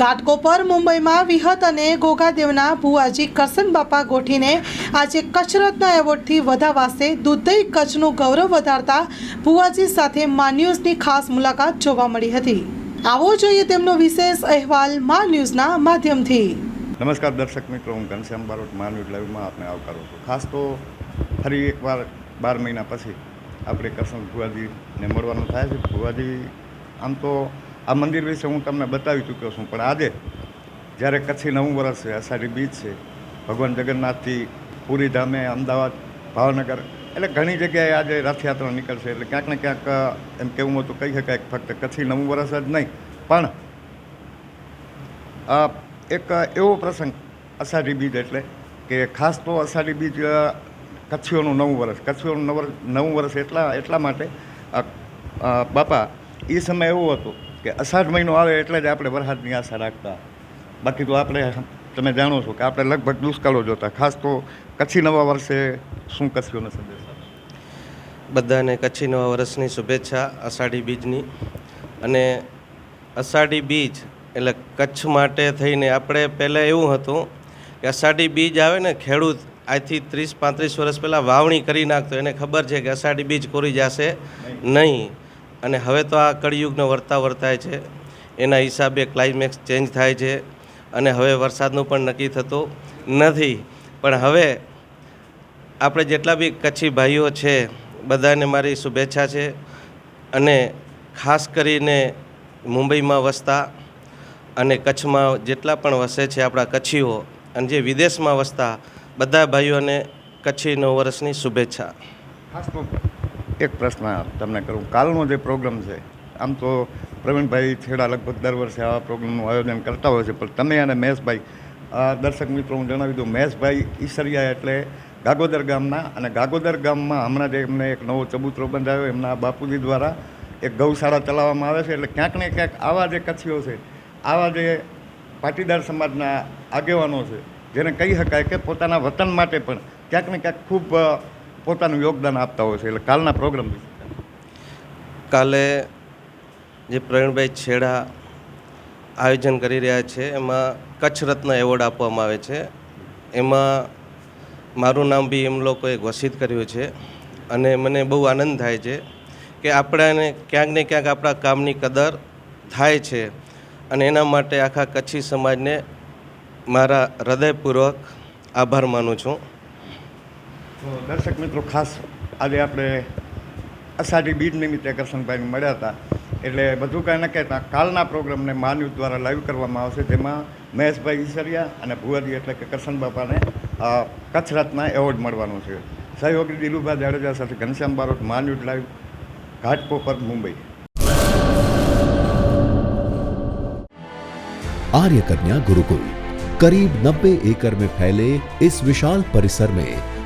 ઘાટકોપર મુંબઈમાં વિહત અને ગોગાદેવના ભુવાજી કરસન બાપા ગોઠીને આજે કચરતના એવોર્ડથી વધાવાશે. દુધઈ કચ્છનું ગૌરવ વધારતા ભુવાજી સાથે મા ન્યૂઝની ખાસ મુલાકાત જોવા મળી હતી. આવો જોઈએ તેમનો વિશેષ અહેવાલ મા ન્યૂઝના માધ્યમથી. નમસ્કાર દર્શક મિત્રો, હું ઘનશ્યામ બારોટ માનવીટ લાઈવમાં આપને આવકારું છું. ખાસ તો ફરી એકવાર બાર મહિના પછી આપણે કરસન ભુવાજીને મળવાનું થાય છે. ભુવાજી આમ તો આ મંદિર વિશે હું તમને બતાવી ચૂક્યો છું. પણ આજે જ્યારે કચ્છી નવું વર્ષ છે અષાઢી બીજ છે, ભગવાન જગન્નાથથી પુરી ધામે અમદાવાદ, ભાવનગર, એટલે ઘણી જગ્યાએ આજે રથયાત્રા નીકળશે. એટલે ક્યાંક ને ક્યાંક, એમ કેવું હતું કહી શકાય ફક્ત કચ્છી નવું વર્ષ જ નહીં. પણ એક એવો પ્રસંગ અષાઢી બીજ એટલે કે ખાસ તો અષાઢી બીજ કચ્છીઓનું નવું વર્ષ. કચ્છીઓનું નવ નવું વર્ષ એટલા એટલા માટે બાપા એ સમય એવો હતો કે અષાઢ મહિનો આવે એટલે જ આપણે વરસાદની આશા રાખતા. બાકી તો આપણે તમે જાણો છો કે આપણે લગભગ દુષ્કાળો જોતા ખાસ તો કચ્છી નવા વર્ષે શું કચ્છીઓનો સંદેશ? બધાને કચ્છી નવા વર્ષની શુભેચ્છા અષાઢી બીજની. અને અષાઢી બીજ એટલે કચ્છ માટે થઈને આપણે પહેલાં એવું હતું કે અષાઢી બીજ આવે ને ખેડૂત આજથી ત્રીસ પાંત્રીસ વર્ષ પહેલાં વાવણી કરી નાખતો એને ખબર છે કે અષાઢી બીજ કોરી જશે નહીં. અને હવે તો આ કળિયુગનો વર્તા વર્તાય છે. એના હિસાબે ક્લાઇમેક્સ ચેન્જ થાય છે અને હવે વરસાદનું પણ નક્કી થતું નથી. પણ હવે આપણે જેટલા બી કચ્છી ભાઈઓ છે, બધાને મારી શુભેચ્છા છે અને ખાસ કરીને મુંબઈમાં વસતા અને કચ્છમાં જેટલા પણ વસે છે આપણા કચ્છીઓ અને જે વિદેશમાં વસતા, બધા ભાઈઓને કચ્છી નવ વર્ષની શુભેચ્છા. એક પ્રશ્ન તમને કરું. કાલનો જે પ્રોગ્રામ છે, આમ તો પ્રવીણભાઈ છેડા લગભગ દર વર્ષે આવા પ્રોગ્રામનું આયોજન કરતા હોય છે, પણ તમે અને મહેશભાઈ દર્શક મિત્રો, હું જણાવી દઉં મહેશભાઈ ઈસરિયા એટલે ગાગોદર ગામના અને ગાગોદર ગામમાં હમણાં જે એમને એક નવો ચબૂતરો બંધાયો, એમના બાપુજી દ્વારા એક ગૌશાળા ચલાવવામાં આવે છે, એટલે ક્યાંક ને ક્યાંક આવા જે કચ્છીઓ છે, આવા જે પાટીદાર સમાજના આગેવાનો છે, જેને કહી શકાય કે પોતાના વતન માટે પણ ક્યાંક ને ક્યાંક ખૂબ પોતાનું યોગદાન આપતા હોય છે, એટલે કાલના પ્રોગ્રામ કાલે જે પ્રવીણભાઈ છેડા આયોજન કરી રહ્યા છે, એમાં કચ્છ રત્ન એવોર્ડ આપવામાં આવે છે. એમાં મારું નામ બી એમ લોકોએ ઘોષિત કર્યું છે અને મને બહુ આનંદ થાય છે કે આપણાને ક્યાંક ને ક્યાંક આપણા કામની કદર થાય છે અને એના માટે આખા કચ્છી સમાજને મારા હૃદયપૂર્વક આભાર માનું છું. તો દર્શક મિત્રો ખાસ આજે આપણે અષાઢી બીજ નિમિત્તે કરશનભાઈને મળ્યા હતા એટલે બધું કાંઈ ન કહેતા કાલના પ્રોગ્રામને મા ન્યૂઝ દ્વારા લાઈવ કરવામાં આવશે જેમાં મહેશભાઈ ઈસરિયા અને ભુવાજી એટલે કે કરશન બાપાને અ, કચ્છ રત્ન એવોર્ડ મળવાનો છે સહયોગી દિલુભા જાડેજા સાથે ઘનશ્યામ બારોટ મા ન્યૂઝ લાઈવ ઘાટકોપર મુંબઈ आर्य कन्या गुरुकुल करीब 90 एकड़ में फैले इस विशाल परिसर में